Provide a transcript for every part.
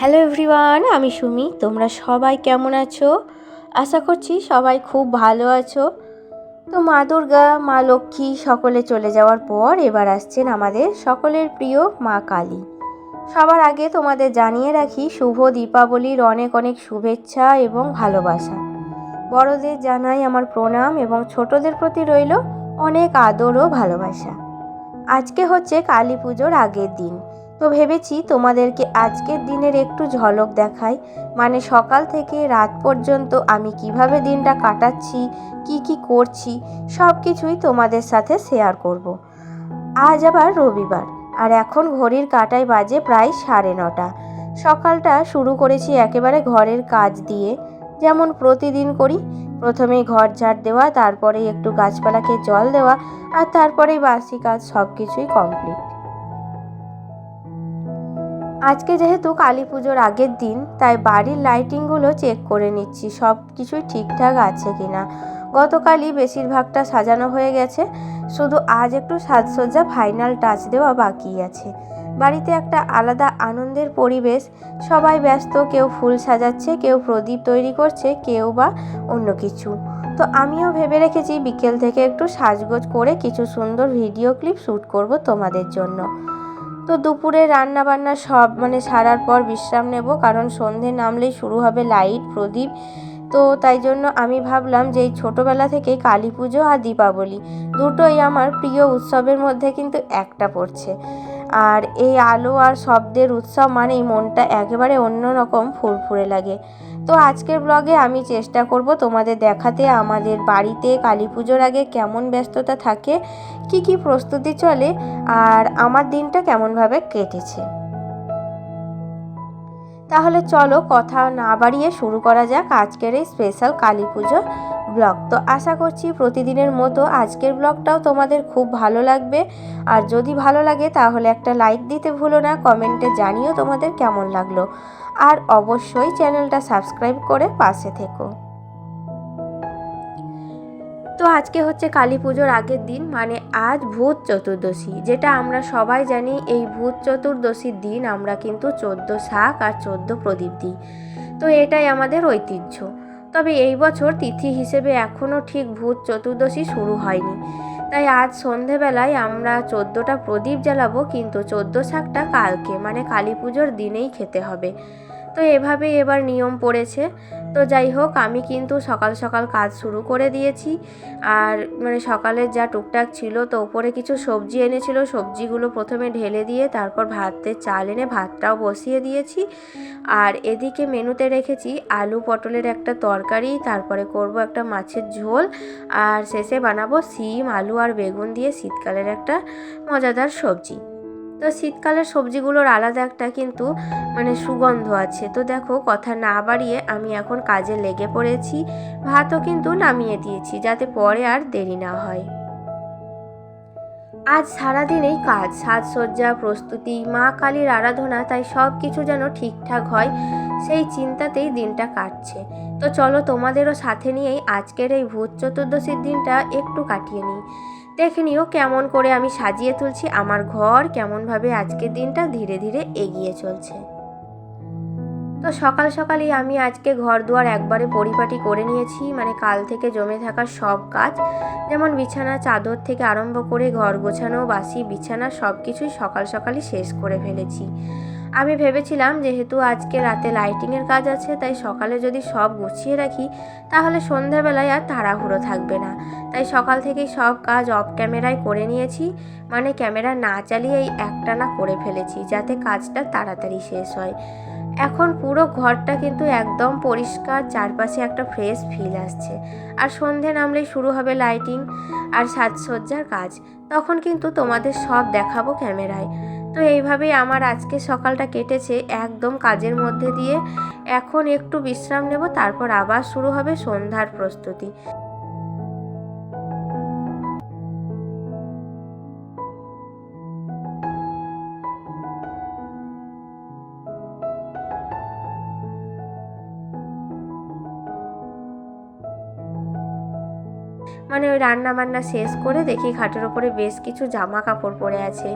Hello everyone, আমি সুমি। তোমরা সবাই কেমন আছো? আশা করছি সবাই খুব ভালো আছো। তো মা দুর্গা, মা লক্ষ্মী সকলে চলে যাওয়ার পর এবার আসছেন আমাদের সকলের প্রিয় মা কালী। সবার আগে তোমাদের জানিয়ে রাখি, শুভ দীপাবলির অনেক অনেক শুভেচ্ছা এবং ভালোবাসা। বড়দের জানাই আমার প্রণাম এবং ছোটদের প্রতি রইল অনেক আদর ও ভালোবাসা। আজকে হচ্ছে কালী পুজোর আগের দিন। তো ভেবেছি তোমাদেরকে আজকের দিনের একটু ঝলক দেখাই। মানে সকাল থেকে রাত পর্যন্ত আমি কীভাবে দিনটা কাটাচ্ছি, কি কি করছি সব কিছুই তোমাদের সাথে শেয়ার করব। আজ আবার রবিবার, আর এখন ঘড়ির কাটায় বাজে প্রায় সাড়ে নটা। সকালটা শুরু করেছি একেবারে ঘরের কাজ দিয়ে। যেমন প্রতিদিন করি, প্রথমেই ঘর ঝাড় দেওয়া, তারপরে একটু গাছপালাকে জল দেওয়া, আর তারপরেই বাসি কাজ সব কিছুই কমপ্লিট আজকে যেহেতু কালী পুজোর আগের দিন, তাই বাড়ির লাইটিংগুলো চেক করে নিচ্ছি, সব কিছুই ঠিকঠাক আছে কি না গতকালই বেশিরভাগটা সাজানো হয়ে গেছে, শুধু আজ একটু সাজসজ্জা, ফাইনাল টাচ দেওয়া বাকি আছে। বাড়িতে একটা আলাদা আনন্দের পরিবেশ, সবাই ব্যস্ত, কেউ ফুল সাজাচ্ছে, কেউ প্রদীপ তৈরি করছে, কেউ বা অন্য কিছু। তো আমিও ভেবে রেখেছি বিকেল থেকে একটু সাজগোজ করে কিছু সুন্দর ভিডিও ক্লিপ শ্যুট করব তোমাদের জন্য। তো দুপুরে রান্না বান্না সব মানে সারার পর বিশ্রাম নেব, কারণ সন্ধে নামলেই শুরু হবে লাইট, প্রদীপ। তো তাই জন্য আমি ভাবলাম যে এই ছোটোবেলা থেকেই কালী পুজো আর দীপাবলি দুটোই আমার প্রিয় উৎসবের মধ্যে কিন্তু একটা পড়ছে। আর এই আলো আর শব্দের উৎসব মানেই মনটা একেবারে অন্যরকম ফুরফুরে লাগে। তো আজকের ব্লগে আমি চেষ্টা করব তোমাদের দেখাতে আমাদের বাড়িতে কালী পুজোর আগে কেমন ব্যস্ততা থাকে, কি কি প্রস্তুতি চলে, আর আমার দিনটা কেমনভাবে কেটেছে। তাহলে চলো কথা না বাড়িয়ে শুরু করা যাক আজকের এই স্পেশাল কালী পুজো। ব্লগ। তো আশা করছি প্রতিদিনের মতো আজকের ব্লগটাও তোমাদের খুব ভালো লাগবে। আর যদি ভালো লাগে তাহলে একটা লাইক দিতে ভুলো না, কমেন্টে জানিও তোমাদের কেমন লাগল। আর অবশ্যই চ্যানেলটা সাবস্ক্রাইব করে পাশে থেকো। তো আজকে হচ্ছে কালী পুজোর আগের দিন মানে আজ ভূত চতুর্দশী, যেটা আমরা সবাই জানি এই ভূত চতুর্দশীর দিন আমরা কিন্তু চোদ্দ শাক আর চোদ্দ প্রদীপ দিই। তো এটাই আমাদের ঐতিহ্য। তবে এই বছর তিথি হিসেবে এখনও ঠিক ভূত চতুর্দশী শুরু হয়নি। তাই আজ সন্ধেবেলায় আমরা চোদ্দোটা প্রদীপ জ্বালাবো, কিন্তু চোদ্দ শাকটা কালকে মানে কালী পুজোর দিনেই খেতে হবে। তো এভাবেই এবার নিয়ম পড়েছে। তো যাই হোক, আমি কিন্তু সকাল সকাল কাজ শুরু করে দিয়েছি। আর মানে সকালের যা টুকটাক ছিল, তো ওপরে কিছু সবজি এনেছিল। সবজিগুলো প্রথমে ঢেলে দিয়ে তারপর ভাতের চাল এনে ভাতটাও বসিয়ে দিয়েছি। আর এদিকে মেনুতে রেখেছি আলু পটলের একটা তরকারি, তারপরে করব একটা মাছের ঝোল, আর শেষে বানাবো সিম, আলু আর বেগুন দিয়ে শীতকালের একটা মজাদার সবজি। তো শীতকালের সবজিগুলোর আলাদা একটা কিন্তু মানে সুগন্ধ আছে। তো দেখো, কথা না বাড়িয়ে আমি এখন কাজে লেগে পড়েছি। ভাতও কিন্তু নামিয়ে দিয়েছি, যাতে পরে আর দেরি না হয়। আজ সারাদিনেই কাজ, সাজসজ্জা, প্রস্তুতি, মা কালীর আরাধনা, তাই সব কিছু যেন ঠিকঠাক হয়, সেই চিন্তাতেই দিনটা কাটছে। তো চলো তোমাদেরও সাথে নিয়েই আজকের এই ভূত চতুর্দশীর দিনটা একটু কাটিয়ে নিই। দেখে নিও কেমন করে আমি সাজিয়ে তুলছি আমার ঘর, কেমনভাবে আজকের দিনটা ধীরে ধীরে এগিয়ে চলছে। তো সকাল সকালই আমি আজকে ঘর দুয়ার একবারে পরিপাটি করে নিয়েছি মানে কাল থেকে জমে থাকা সব কাজ, যেমন বিছানা, চাদর থেকে আরম্ভ করে ঘর গোছানো, বাসি, বিছানা সব কিছুই সকাল সকালই শেষ করে ফেলেছি। আমি ভেবেছিলাম যেহেতু আজকে রাতে লাইটিংয়ের কাজ আছে, তাই সকালে যদি সব গুছিয়ে রাখি, তাহলে সন্ধ্যাবেলায় আর তাড়াহুড়ো থাকবে না। তাই সকাল থেকেই সব কাজ অফ ক্যামেরায় করে নিয়েছি মানে ক্যামেরা না চালিয়েই একটানা করে ফেলেছি, যাতে কাজটা তাড়াতাড়ি শেষ হয়। এখন পুরো ঘরটা কিন্তু একদম পরিষ্কার, চারপাশে একটা ফ্রেশ ফিল আসছে। আর সন্ধে নামলেই শুরু হবে লাইটিং আর সাজসজ্জার কাজ। তখন কিন্তু তোমাদের সব দেখাবো ক্যামেরায়। তো এইভাবেই আমার আজকে সকালটা কেটেছে একদম কাজের মধ্যে দিয়ে। এখন একটু বিশ্রাম নেব, তারপর আবার শুরু হবে সন্ধ্যার প্রস্তুতি। মানে ওই রান্না বান্না শেষ করে দেখি খাটের ওপরে বেশ কিছু জামা কাপড় পরে আছে।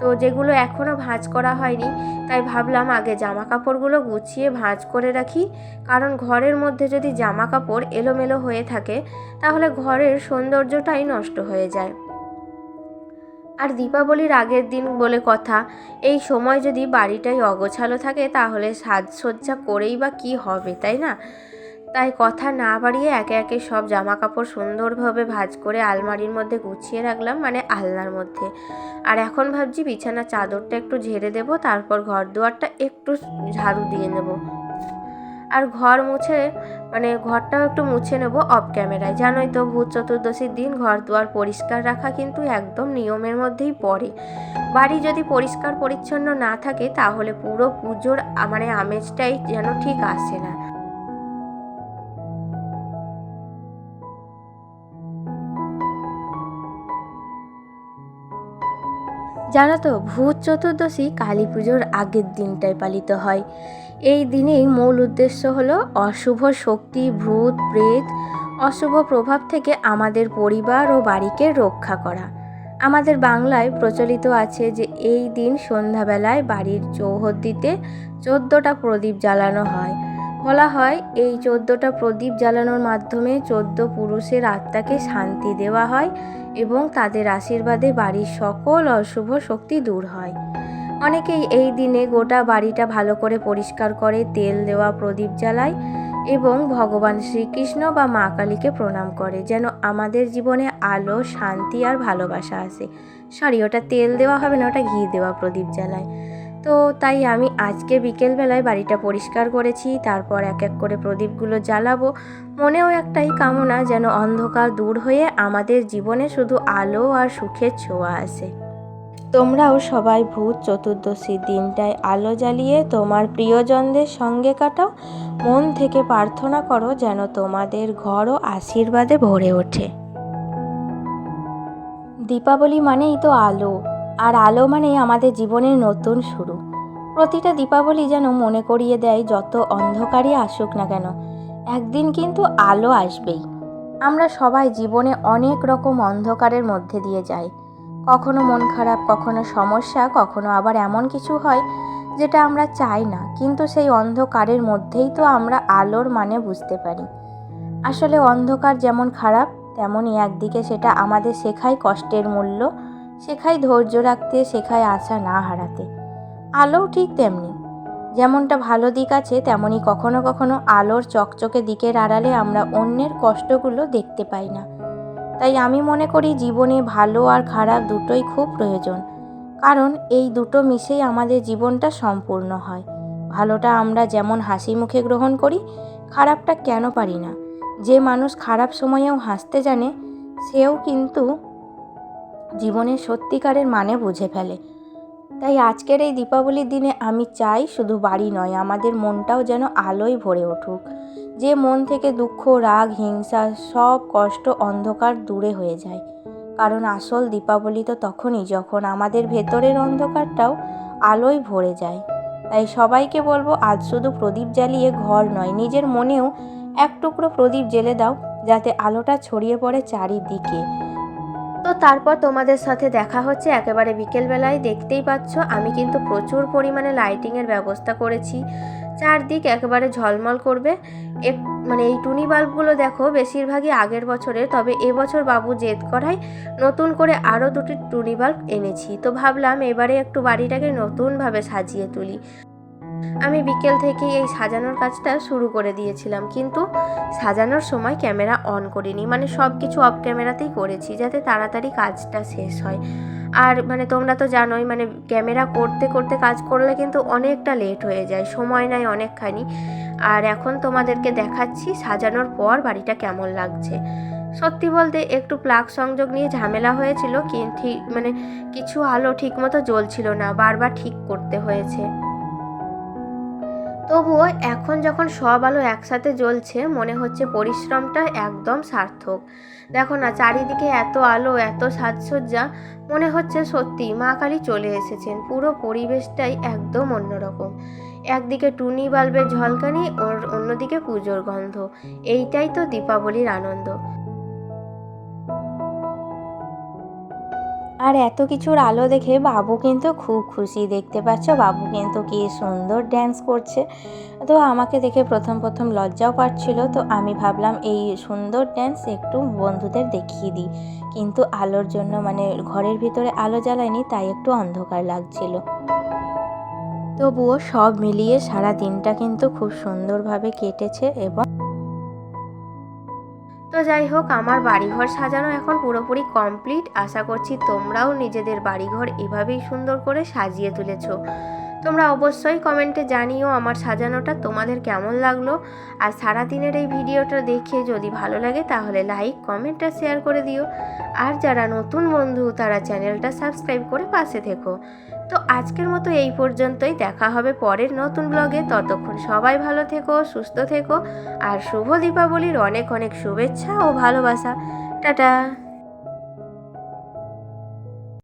তো যেগুলো এখনও ভাঁজ করা হয়নি, তাই ভাবলাম আগে জামা কাপড়গুলো গুছিয়ে ভাঁজ করে রাখি। কারণ ঘরের মধ্যে যদি জামা কাপড় এলোমেলো হয়ে থাকে, তাহলে ঘরের সৌন্দর্যটাই নষ্ট হয়ে যায়। আর দীপাবলির আগের দিন বলে কথা, এই সময় যদি বাড়িটাই অগোছালো থাকে, তাহলে সাজসজ্জা করেই বা কি হবে, তাই না? তাই কথা না বাড়িয়ে একে একে সব জামা কাপড় সুন্দরভাবে ভাঁজ করে আলমারির মধ্যে গুছিয়ে রাখলাম মানে আলনার মধ্যে। আর এখন ভাবছি বিছানার চাদরটা একটু ঝেড়ে দেবো, তারপর ঘর দুয়ারটা একটু ঝাড়ু দিয়ে নেব। আর ঘর মুছে মানে ঘরটাও একটু মুছে নেব অফ ক্যামেরায়। জানোই তো, ভূত চতুর্দশীর দিন ঘর দুয়ার পরিষ্কার রাখা কিন্তু একদম নিয়মের মধ্যেই পড়ে। বাড়ি যদি পরিষ্কার পরিচ্ছন্ন না থাকে, তাহলে পুরো পুজোর মানে আমেজটাই যেন ঠিক আসে না। জানো তো ভূত চতুর্দশী কালী পুজোর আগের দিনটায় পালিত হয়। এই দিনেই মূল উদ্দেশ্য হলো অশুভ শক্তি, ভূত, প্রেত, অশুভ প্রভাব থেকে আমাদের পরিবার ও বাড়িকে রক্ষা করা। আমাদের বাংলায় প্রচলিত আছে যে এই দিন সন্ধ্যাবেলায় বাড়ির চৌহদ্দিতে চোদ্দোটা প্রদীপ জ্বালানো হয়। বলা হয়, এই চোদ্দোটা প্রদীপ জ্বালানোর মাধ্যমে চোদ্দ পুরুষের আত্মাকে শান্তি দেওয়া হয়। এবং তাদের আশীর্বাদে বাড়ির সকল অশুভ শক্তি দূর হয়। অনেকেই এই দিনে গোটা বাড়িটা ভালো করে পরিষ্কার করে, তেল দেওয়া, প্রদীপ জ্বালায় এবং ভগবান শ্রীকৃষ্ণ বা মা কালীকে প্রণাম করে, যেন আমাদের জীবনে আলো, শান্তি আর ভালোবাসা আসে। সরি, ওটা তেল দেওয়া হবে না, ওটা ঘি দেওয়া, প্রদীপ জ্বালায়। তো তাই আমি আজকে বিকেলবেলায় বাড়িটা পরিষ্কার করেছি, তারপর এক এক করে প্রদীপগুলো জ্বালাবো। মনেও একটাই কামনা যেন অন্ধকার দূর হয়ে আমাদের জীবনে শুধু আলো আর সুখের ছোঁয়া আসে। তোমরাও সবাই ভূত চতুর্দশীর দিনটায় আলো জ্বালিয়ে তোমার প্রিয়জনদের সঙ্গে কাটাও। মন থেকে প্রার্থনা করো যেন তোমাদের ঘরও আশীর্বাদে ভরে ওঠে। দীপাবলি মানেই তো আলো। আর আলো মানেই আমাদের জীবনের নতুন শুরু। প্রতিটা দীপাবলি যেন মনে করিয়ে দেয় যত অন্ধকারই আসুক না কেন, একদিন কিন্তু আলো আসবেই। আমরা সবাই জীবনে অনেক রকম অন্ধকারের মধ্যে দিয়ে যাই। কখনো মন খারাপ, কখনো সমস্যা, কখনো আবার এমন কিছু হয় যেটা আমরা চাই না, কিন্তু সেই অন্ধকারের মধ্যেই তো আমরা আলোর মানে বুঝতে পারি। আসলে অন্ধকার যেমন খারাপ, তেমনই একদিকে সেটা আমাদের শেখায় কষ্টের মূল্য শেখায় ধৈর্য রাখতে শেখায় আশা না হারাতে। আলোও ঠিক তেমনি। যেমনটা ভালো দিক আছে, তেমনি কখনো কখনো আলোর চকচকে দিকের আড়ালে আমরা অন্যের কষ্টগুলো দেখতে পাই না। তাই আমি মনে করি জীবনে ভালো আর খারাপ দুটোই খুব প্রয়োজন। কারণ এই দুটো মিশেই আমাদের জীবনটা সম্পূর্ণ হয়। ভালোটা আমরা যেমন হাসি মুখে গ্রহণ করি, খারাপটা কেন পারি না? যে মানুষ খারাপ সময়েও হাসতে জানে, সেও কিন্তু জীবনের সত্যিকারের মানে বুঝে ফেলে। তাই আজকের এই দীপাবলির দিনে আমি চাই শুধু বাড়ি নয়, আমাদের মনটাও যেন আলোয় ভরে উঠুক। যে মন থেকে দুঃখ, রাগ, হিংসা, সব কষ্ট অন্ধকার দূরে হয়ে যায়। কারণ আসল দীপাবলি তো তখনই যখন আমাদের ভেতরের অন্ধকারটাও আলোয় ভরে যায়। তাই সবাইকে বলব, আজ শুধু প্রদীপ জ্বালিয়ে ঘর নয়, নিজের মনেও এক টুকরো প্রদীপ জেলে দাও, যাতে আলোটা ছড়িয়ে পড়ে চারিদিকে। তো তারপর তোমাদের সাথে দেখা হচ্ছে একেবারে বিকেলবেলায়। দেখতেই পাচ্ছ, আমি কিন্তু প্রচুর পরিমাণে লাইটিংয়ের ব্যবস্থা করেছি। চারদিক একেবারে ঝলমল করবে। এক মানে এই টুনি বাল্বগুলো দেখো, বেশিরভাগই আগের বছরের, তবে এবছর বাবু জেদ করায় নতুন করে আরও দুটি টুনি বাল্ব এনেছি। তো ভাবলাম এবারে একটু বাড়িটাকে নতুনভাবে সাজিয়ে তুলি। আমি বিকেল থেকেই এই সাজানোর কাজটা শুরু করে দিয়েছিলাম, কিন্তু সাজানোর সময় ক্যামেরা অন করিনি। মানে সব কিছু অফ ক্যামেরাতেই করেছি যাতে তাড়াতাড়ি কাজটা শেষ হয়। আর মানে তোমরা তো জানোই মানে ক্যামেরা করতে করতে কাজ করলে কিন্তু অনেকটা লেট হয়ে যায়, সময় নেয় অনেকখানি। আর এখন তোমাদেরকে দেখাচ্ছি সাজানোর পর বাড়িটা কেমন লাগছে। সত্যি বলতে একটু প্লাগ সংযোগ নিয়ে ঝামেলা হয়েছিল, কি ঠিক মানে কিছু আলো ঠিকমতো জ্বলছিল না, বারবার ঠিক করতে হয়েছে। তবুও এখন যখন সব আলো একসাথে জ্বলছে, মনে হচ্ছে পরিশ্রমটা একদম সার্থক। দেখো না, চারিদিকে এত আলো, এত সাজসজ্জা, মনে হচ্ছে সত্যি মা কালী চলে এসেছেন। পুরো পরিবেশটাই একদম অন্যরকম। একদিকে টুনি বাল্বের ঝলকানি, ওর অন্যদিকে পুজোর গন্ধ। এইটাই তো দীপাবলির আনন্দ। আর এত কিছুর আলো দেখে বাবু কিন্তু খুব খুশি। দেখতে পাচ্ছ বাবু কিন্তু কি সুন্দর ড্যান্স করছে। তো আমাকে দেখে প্রথম প্রথম লজ্জাও পাচ্ছিল। তো আমি ভাবলাম এই সুন্দর ড্যান্স একটু বন্ধুদের দেখিয়ে দিই। কিন্তু আলোর জন্য মানে ঘরের ভিতরে আলো জ্বালায়নি, তাই একটু অন্ধকার লাগছিল। তবুও সব মিলিয়ে সারা দিনটা কিন্তু খুব সুন্দরভাবে কেটেছে এবং তো যাই হোক, আমার বাড়িঘর সাজানো এখন পুরোপুরি কমপ্লিট। আশা করছি তোমরাও নিজেদের বাড়িঘর এভাবেই সুন্দর করে সাজিয়ে তুলেছো। তোমরা অবশ্যই কমেন্টে জানিও আমার সাজানোটা তোমাদের কেমন লাগল। আর সারাদিনের এই ভিডিওটা দেখে যদি ভালো লাগে তাহলে লাইক, কমেন্ট আর শেয়ার করে দিও। আর যারা নতুন বন্ধু তারা চ্যানেলটা সাবস্ক্রাইব করে পাশে থেকো। তো আজকের মতো এই পর্যন্তই, দেখা হবে পরের নতুন ব্লগে ততক্ষণ সবাই ভালো থেকো, সুস্থ থেকো। আর শুভ দীপাবলির অনেক অনেক শুভেচ্ছা ও ভালোবাসা। টাটা!